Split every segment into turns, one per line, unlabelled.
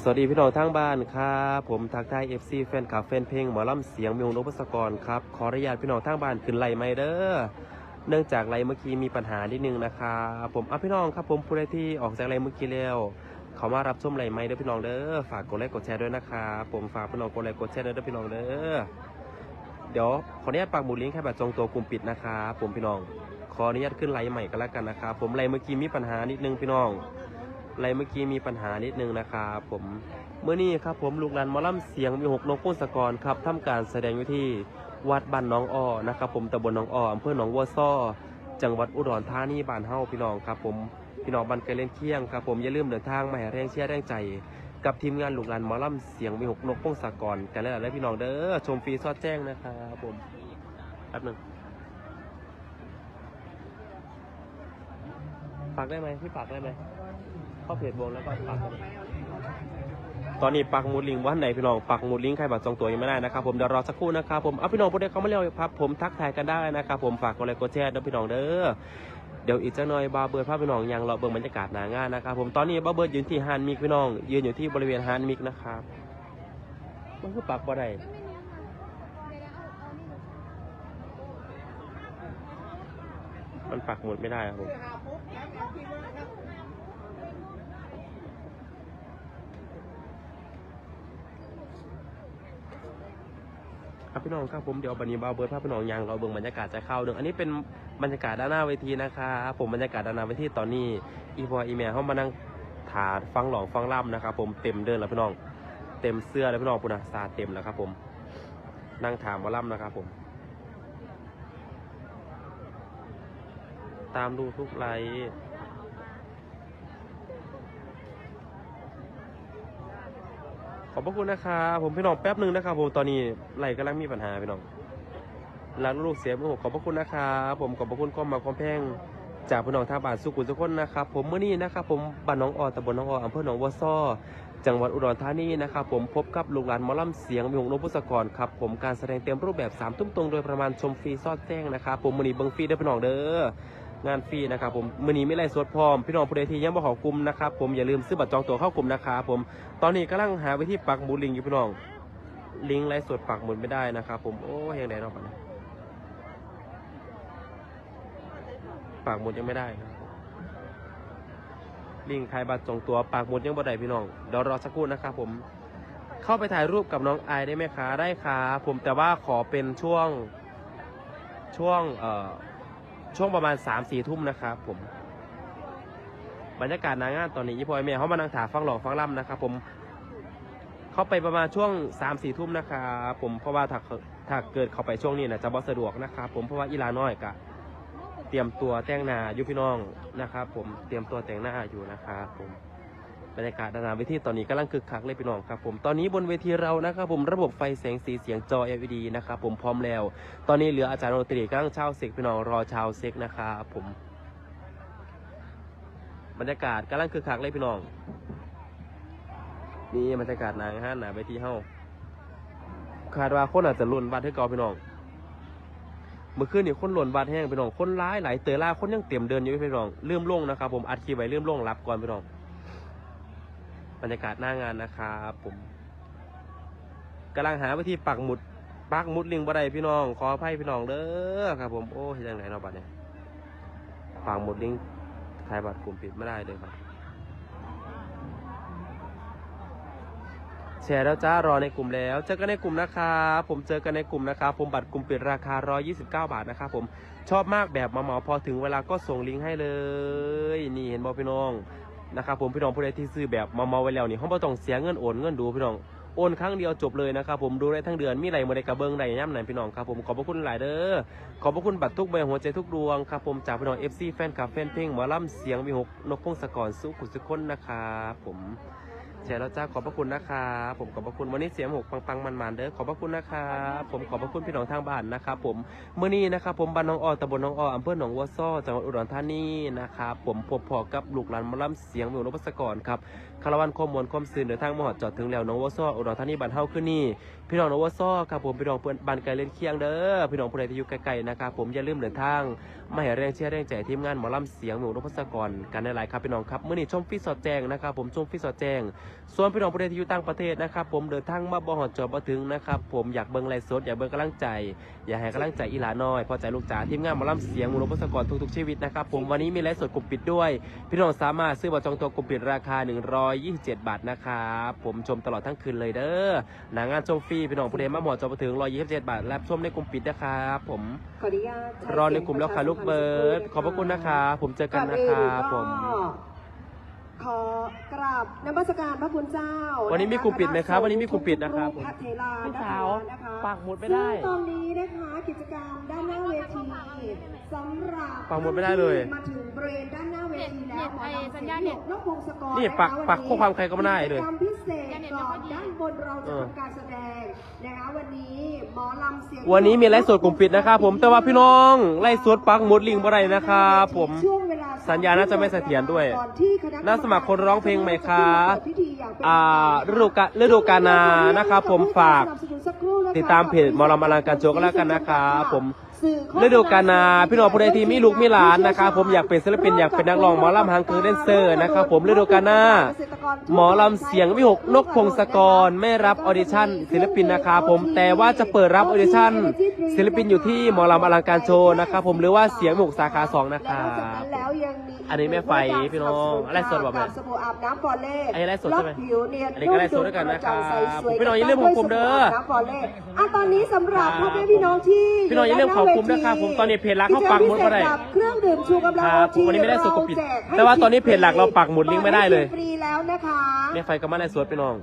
สวัสดีพี่น้องทางบ้านครับผมทักทายเอฟซีแฟนคลับแฟนเพลงหมอลำเสียงมิวงนพศกรครับขออนุญาตพี่น้องทางบ้านขึ้นไล่ไม่เด้อเนื่องจากไล่เมื่อกี้มีปัญหานิดนึงนะครับผมอะพี่น้องครับผมผู้ใดที่ออกจากไล่เมื่อกี้แล้วเขามารับชมไล่ไม่เด้อพี่น้องเด้อฝากกดไลค์กดแชร์ด้วยนะครับผมฝากพี่น้องกดไลค์กดแชร์ด้วยเด้อพี่น้องเด้อเดี๋ยวขออนุญาตปักหมุดลิงก์ให้แบบจองตัวกลุ่มปิดนะครับผมพี่น้องขออนุญาตขึ้นไลน์ใหม่ก็แล้วกันนะครับผมไล่เมื่อกี้มีปัญหานิดนึงพี่น้อง ไรเมื่อกี้มีปัญหานิดนึงนะครับผมเมื่อนี้ครับผมลูกหลานมอลำเสียงมีหกนกพุนสกรครับทำการแสดงอยู่ที่วัดบ้านน้องอ้อนะครับผมตำบลหนองอ้ออำเภอหนองวัวซ้อจังหวัดอุดรธานีบ้านเฮาพี่น้องครับผมพี่น้องบ้านไกลเล่นเคียงครับผมอย่าลืมเดินทางมาให้แรงเชียร์แรงใจ กับทีมงานลูกหลานมอลำเสียงมีหกนกพงศกรกันแล้วและพี่น้องเด้อชมฟรีซอดแจ้งนะครับผมแป๊บหนึงฝากได้ไหมพี่ฝากได้ไหม เข้าเพจวงแล้วก็ปักตอนนี้ปักหมุดลิงวันไหนพี่น้องปักหมุดลิงใครบัตรจองตัวยังไม่ได้นะครับผมเดี๋ยวรอสักครู่นะครับผมเอาพี่น้องพวกเด็กเขามาเร็วครับผมทักทายกันได้นะครับผมฝากกดไลค์กดแชร์ด้วยพี่น้องเด้อเดี๋ยวอีกจะหน่อยบาเบิร์ดภาพพี่น้องยังรอเบิ่งบรรยากาศหนางานนะครับผมตอนนี้บาเบิร์ดยืนที่ฮานมิกพี่น้องยืนอยู่ที่บริเวณฮานมิกนะครับมันคือปักบ่ได้มันปักหมุดไม่ได้ครับผม ครับพี่น้องครับผมเดี๋ยวบันนี้บาวเบิร์ดภาพพี่น้องยังเราเบิ่งบรรยากาศจะเข้าเดึงอันนี้เป็นบรรยากาศด้านหน้าเวทีนะครับผมบรรยากาศด้านหน้าเวทีตอนนี้อีพออีเมลเขามานั่งถาดฟังหลองฟังล่ำนะครับผมเต็มเดินแล้วพี่น้อง เต็มเสื้อแล้วพี่น้องปุ่นนะซาเต็มแล้วครับผมนั่งถามว่าล่ำนะครับผม ตามดูทุกไลฟ์ข อบพระคุณนะครับผมพี่น้องแป๊บหนึ่งนะครับผมตอนนี้ไลฟ์กำลังมีปัญหาพี่น้องรักลูกเสียมือผมขอบพระคุณนะครับผมขอบพระคุณความมาความแพงจากพี่น้องท่าบานสุขุมทุกคนนะครับผมเมื่อนี้นะครับผมบ้านน้องออตำบลน้องอออำเภอหนองวัวซ้อจังหวัดอุดรธานีนะครับผมพบกับลูกหลานมอลำเสียงมีหงนพุสกรครับผมการแสดงเต็มรูปแบบ3ามทุ่มตรงโดยประมาณชมฟรีซอดแจ้งนะครับผมมือนี้เบิงฟรีได้พี่น้องเด้อ งานฟรีนะครับผมมือนี้ไม่ไล่สดพร้อม พี่น้องผู้ใดที่ยังบ่เขอกลุ่มนะครับผมอย่าลืมซื้อบัตรจองตั๋วเข้ากลุ่มนะครับผมตอนนี้กำลังหาวิธีปักหมุดลิงก์อยู่พี่น้องลิงก์ไลฟ์สดปักหมุดไม่ได้นะครับผมโอ้ยยังไงเนาะบัดนี้ปักหมุดยังไม่ได้ครับลิงก์ขายบัตรจองตัวปากหมุดยังบ่ได้พี่น้องเดี๋ยวรอสักครู่นะครับผมเข้าไปถ่ายรูปกับน้องไอได้ไหมคะได้ครับผมแต่ว่าขอเป็นช่วงช่วงเอ่อ ช่วงประมาณสามสี่ทุ่มนะครับผม บรรยากาศนางานตอนนี้ยี่พอยเม่เขามานั่งถาฟังหลอกฟังล่ำนะครับผม เขาไปประมาณช่วงสามสี่ทุ่มนะครับผมเพราะว่าถ้าถ้าเกิดเขาไปช่วงนี้นะจะบ่สะดวกนะครับผมเพราะว่าอีลาน้อยกะ เตรียมตัวแต่งหน้าอยู่พี่น้องนะครับ ผมเตรียมตัวแต่งหน้าอยู่นะครับผม บรรยากาศด้านเวทีตอนนี้กำลังคึกคักเลยพี่น้องครับผมตอนนี้บนเวทีเรานะครับผมระบบไฟแสงสีเสียงจอ LED นะครับผมพร้อมแล้ว ตอนนี้เหลืออาจารย์ดนตรีกำลังเช่าเซ็กพี่น้องรอชาวเซ็กนะครับผมบรรยากาศกำลังคึกคักเลยพี่น้องนี่บรรยากาศนางห้านหนาเวทีเฮาคาดว่าคนอาจจะลุ่นบัตรให้เกาพี่น้องเมื่อคืนนี่คนหล่นบาดแห้งไปน้อง คนร้ายหลายเตอล่าคนยังเตรียมเดินอยู่ไปน้องเริ่มลงนะครับผมอัดคลิปไว้เริ่มลงรับก่อนไปน้อง รรยากาศหน้างานนะครับผมกำลังหาวิธีปักหมุดปักหมุดลิงบ่ได้พี่น้อง ขออภัยพี่น้องเด้อครับ ผมโอ้ยยังไงเนาะบัดเนี่ยปักหมุดลิงถ่ายบัตรกลุ่มปิดไม่ได้เลยครับแชร์แล้วจ้ารอในกลุ่มแล้วเจอกันในกลุ่มนะครับผมเจอกันในกลุ่มนะครับผมบัตรกลุ่มปิดราคา 129 บาทนะครับผมชอบมากแบบมาเหมาพอถึงเวลาก็ส่งลิงก์ให้เลย นี่เห็นบอพี่น้อง นะครับผมพี่น้องผู้ใดที่ซื้อแบบมาเมาไว้แล้วนี่เขาไม่ต้องเสียเงินโอนเงินดูพี่น้องโอนครั้งเดียวจบเลยนะครับผมดูได้ทั้งเดือนมีอะไรมาได้กระเบื้องไดย่ำไหนพี่น้องครับผมขอบพระคุณหลายเด้อขอบพระคุณบัตรทุกใบหัวใจทุกดวงครับผมจากพี่น้อง FC แฟนคลับแฟนเพลงหมอลำเสียงวีหกนกพงศกรสุขุสุคนนะครับผม แชร์แล้วจ้าขอบพระคุณนะครับผมขอบพระคุณวันนี้เสียงหกปังปังมันๆเด้อขอบพระคุณนะครับผมขอบพระคุณพี่น้องทางบ้านนะครับผมเมื่อนี้นะครับผมบ้านน้องอ้อตำบลน้องอ้ออำเภอหนองวัวซ้อจังหวัดอุดรธานีนะครับผมพบพอกับลูกหลานมอลำเสียงมิวนพศกรครับคารวันข้อมูลข้อมสื่อเดินทางมาหอดจอดถึงแล้วน้องวัวซ้ออุดรธานีบ้านเฮาขึ้นนี่พี่น้องน้องวัวซ้อครับผมพี่น้องเพื่อนบ้านไกลเล่นเคียงเด้อพี่น้องผู้ใดที่อยู่ไกลๆนะครับผมอย่าลืมเดินทางมาให้แรงเชียร์แรงใจทีมงานหมอลำเสียงหมูนพศกรกันในหลายครับพี่น้องครับเมื่อนี้ชมฟิตสอดแจงนะครับผมชมฟิตสอดแจงส่วนพี่น้องประเทศที่อยู่ต่างประเทศนะครับผมเดินทางมาบ่หอดจอบบ่ถึงนะครับผมอยากเบิ่งไลฟ์สดอยากเบิ่งกำลังใจ อยากให้กำลังใจอีหลาน้อยพอใจลูกจ๋าทีมงานหมอลำเสียงหมูนพศกรทุกๆชีวิตนะครับผมวันนี้มีไลฟ์สดกลุ่มปิดด้วย พี่น้องสามารถซื้อบัตรจองตัวกลุ่มปิดราคา 127 บาทนะครับผมชมตลอดทั้งคืนเลยเด้อหนังงานชมฟรีพี่น้องประเทศมาหมอจอบ่ถึง127 บาทรับชมในกลุ่มปิดนะครับผม
ขออนุญาตใช้
รอในกลุ่มแล้วค่ะลูกเบิร์ดขอบพระคุณนะครับผมเจอกันนะครับผม
ก่อนอื่นก็ ขอกราบนมัสการพระคุณเจ้า
วันนี้มีกลุ่มปิดไหมครับวันนี้มีกลุ่มปิดนะครับ
พระเทรา
พี่
นะคะ
สาว
นะคะ
ปักหมุดไม่ได้
ซึ่งตอนนี้นะคะกิจกรรมด้านหน้าเวทีสำหรับ
ปักหมุดไม่ได้เลย
มาถึงบริเวณด้านหน้าเวทีแล้ว
เน็ต
หมอ
ไอ้
ลำ
สั
เสี
ญ
ย
ญางณ
ห
เน็
ย
ต
กนกพงศกร
นี่ปัก
นะคะ
ปักข้อความใครก็ไม่ได้เลย
กิจกรรมพิเศษ
สัญญาณเน็ต
ก่อน
ไม่ค่อยดี
ด้านบนเราจะทำการแสดงนะคะวันนี้หมอลำเสียง
วันนี้มีไลฟ์สดกลุ่มปิดนะครับผมแต่ว่าพี่น้องไลฟ์สดปักหมุดลิงก์บ่ได้นะครับผม
ช่วงเวลา
สัญญาน่าจะไม่เสถียรด้วย
ก่อนที่คณะกรรมการ
น่าสมัครคนร้องเพลงไหมคะ
พิธีอย่างเป็น
อ่าฤดูกาลฤดูกาลนานะครับผมฝาก
สนับสนุนสักครู่นะคะ
ติดตามเพจหมอลำอลังการโจก็แล้วกันนะครับผม
สื่อโฆษณ
ฤดูกาลนาพี่น้องผู้ใดที่มีลูกมีหลานนะครับผมอยากเป็นศิลปินอยากเป็นนักร้องหมอลำหางเครื่องแดนเซอร์นะครับผมฤดูกาลหน้าหมอลำเสียงวิหกนกพงศกรไม่รับออดิชั่นศิลปินนะครับผมแต่ว่าจะเปิดรับออดิชั่นศิลปินอยู่ที่หมอลำอลังการโชว์นะครับผมหรือว่าเสียงวิหกสาขาสองนะค
และ
รั
นอกจากนั้
บ
นแล้วยังมี
อันนี้แม่ไฟพี่น้องอะไรสดบอกแม่
กับสบู่อาบน้ำฟอเล่
อันนี้ไลฟ์สดใช่ไหม
ลผิวเนียน
อันนี้ก็ไลฟ์สดด้วยกันนะครับ
ใสสวย
พี่น้องอย่าลืมของผมเด้อ
น้ำฟอเล่อะตอนนี้สำหรับพ่อแม่พี่น้องที่
พี่น้องอย่าลืมขอบคุณด้วยครับผมตอนนี้เพจหลักเขาปักหมุดบ่ได้
กิจกรรพิเศษกับเครื่องดื่มชูกำลัง
ครับ
ที่
วันนี้ไม่ได้สดกดปิด
เรจกให้
แต่ว่าตอนนี้เพจหลักเราปักหมุดลิงก์ไม่ได้เลย
ฟรีแล้วนะคะ
แม่ไฟก็มาไลฟ์สดพี่น้อง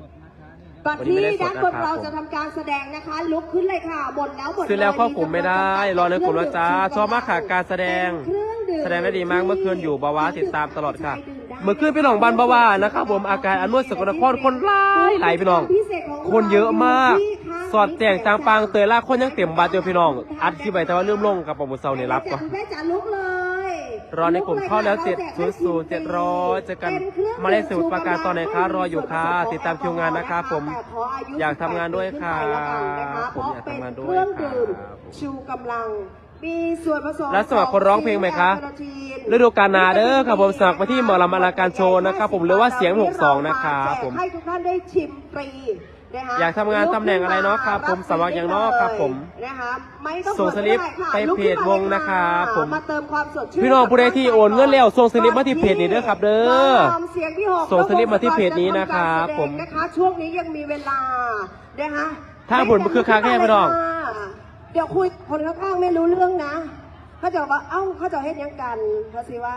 ก่อน
วันนี้
ที่
ไม่ได้สด
ด้านบน
นะครับ
เราจะทำการแสดงนะคะ ลุกขึ้นเลยค่ะหมดแล้วหมด
ซื้อแล้ว
ย
เข้ากลุ่มไม่ได้ รอในกลุ่มแล้วจ้าชอบมากค่ะการแสดง
เป็นเครื่องดื่ม
แสดงได้ดีมากเมื่อคืนอยู่บาวาติดตามตลอดค่ะ เมื่อคืนพี่น้องบันบาวานะครับผมอาการอันนุสกลนครคนหลายหลายพี่น้อง คนเยอะมาก สอดแจงตามปางเตยล่าคนยังเต็มบัตรอยู่พี่น้อง อัดที่ไปแต่ว่าเริ่มลงกับปอมุเซาเนี่ยรับก่อนรอในกลุ่มเข้าแล้วเจ็ดศูนย์ศูนย์เจ็ดร้อยเจอกันมาเลเซียสมุทรปราการตอนไหนคะรออยู่ค่ะ ติดตามคิวงานนะครับผมอยากทำงานด้วยครับผมอยากทำงานด้วย
เครื่องดื่มชูกำลัง มีส่วนผสม
แล้วสมัครคนร้องเพลงไหมคะ ฤดูกาลนาเด้อครับผมสมัครไปที่หมอลำอลาการโชว์นะครับผมหรือว่าเสียง 62 นะครับผม
ให้ทุกท่านได้ชิมฟรีนะคะ
อยากทำงานตำแหน่งอะไรเนาะครับผมสมัครอย่างเนาะครับผม
นะคะไม่ต้อง
ส่งสลิป
กดก็ด้ค่ะ
ไป
ลุก
เพ
ขึ้
จ
มาว
งนะครับผม
มาเติมความสดชื่น
พี่น้องผู้ใดที่โอนเงินแล้วส่งสลิปมาที่เพจนี้เด้อครับ เด้อ
หมลำเสียงที่หก
ส่งสลิปมาที่เพจนี้นะครับ
จะทำกาแสดง
ผม
นะคะช่วงนี้ยังมีเวลานะคะ
ถ้าผลมันคือค้างแค่พี่น้อง
เดี๋ยวคุยคนข้างๆไม่รู้เรื่องนะ เขาจะบอกว่าเอ้าเขาจะเฮ็ดหยังกันเขาสิว่า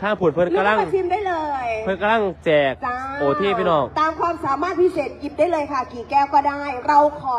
ถ้าผลเพิ่นกำลัง
มาชิมได้เลย
เพิ่นกำลังแจก
จ้า
โอที่พี่น้อง
ตามความสามารถพิเศษหยิบได้เลยค่ะ กี่แก้วก็ได้ เราขอ